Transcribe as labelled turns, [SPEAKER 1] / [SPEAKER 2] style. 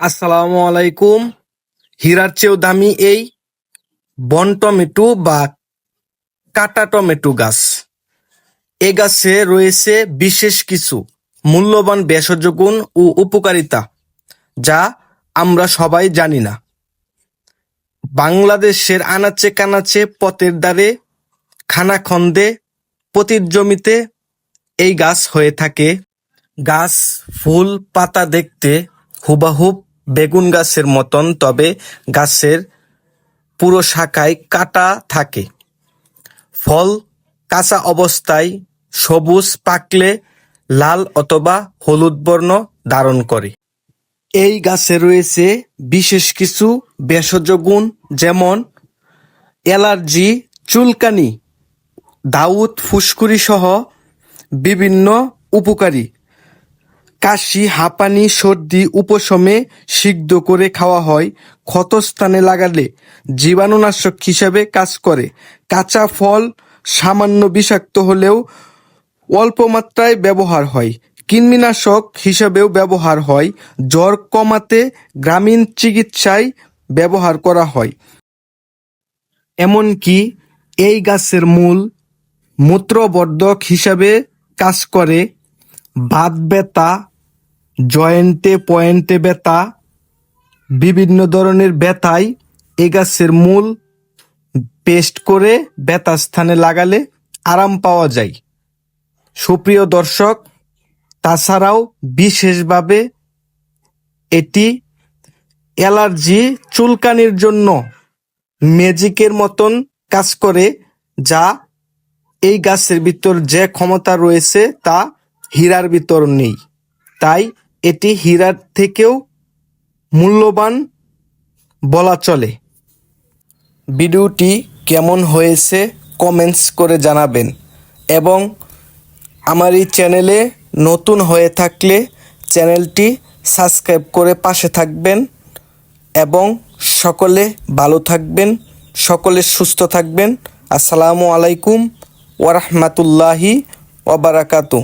[SPEAKER 1] আসসালামু আলাইকুম। হীরার চেয়েও দামি এই বন টমেটো বা কাটা টমেটো গাছ। এ গাছে রয়েছে বিশেষ কিছু মূল্যবান ভেষজ গুণ ও উপকারিতা, যা আমরা সবাই জানি না। বাংলাদেশের আনাচে কানাচে পথের দ্বারে খানাখন্দে পতির জমিতে এই গাছ হয়ে থাকে। গাছ, ফুল, পাতা দেখতে হুবাহুব বেগুন গাছের মতন, তবে গাছের পুরো শাখায় কাটা থাকে। ফল কাঁচা অবস্থায় সবুজ পাকলে লাল অথবা হলুদ বর্ণ ধারণ করে। এই গাছে রয়েছে বিশেষ কিছু ভেষজ গুণ, যেমন অ্যালার্জি, চুলকানি, দাউদ ফুসকুড়ি সহ বিভিন্ন উপকারী। কাশি, হাঁপানি, সর্দি, উপশমে সিদ্ধ করে খাওয়া হয়। ক্ষতস্থানে লাগালে জীবাণুনাশক হিসাবে কাজ করে। কাঁচা ফল সামান্য বিষাক্ত হলেও অল্প মাত্রায় ব্যবহার হয়। কৃমিনাশক হিসাবেও ব্যবহার হয়। জ্বর কমাতে গ্রামীণ চিকিৎসায় ব্যবহার করা হয়। এমনকি এই গাছের মূল মূত্রবর্ধক হিসাবে কাজ করে। বাত ব্যথা জয়েন্টে পয়েন্টে ব্যথা, বিভিন্ন ধরনের ব্যথায় এ গাছের মূল পেস্ট করে ব্যথা স্থানে লাগালে আরাম পাওয়া যায়। সুপ্রিয় দর্শক, তাছাড়াও বিশেষভাবে এটি অ্যালার্জি চুলকানির জন্য ম্যাজিকের মতন কাজ করে, যা এই গাছের ভিতর যে ক্ষমতা রয়েছে তা হীরার ভিতর নেই। তাই এটি হীরার থেকেও মূল্যবান বলা চলে। ভিডিওটি কেমন হয়েছে কমেন্টস করে জানাবেন এবং আমার এই চ্যানেলে নতুন হয়ে থাকলে চ্যানেলটি সাবস্ক্রাইব করে পাশে থাকবেন এবং সকলে ভালো থাকবেন, সকলে সুস্থ থাকবেন। আসসালামু আলাইকুম ওরহমতুল্লাহি ওবারাকাতু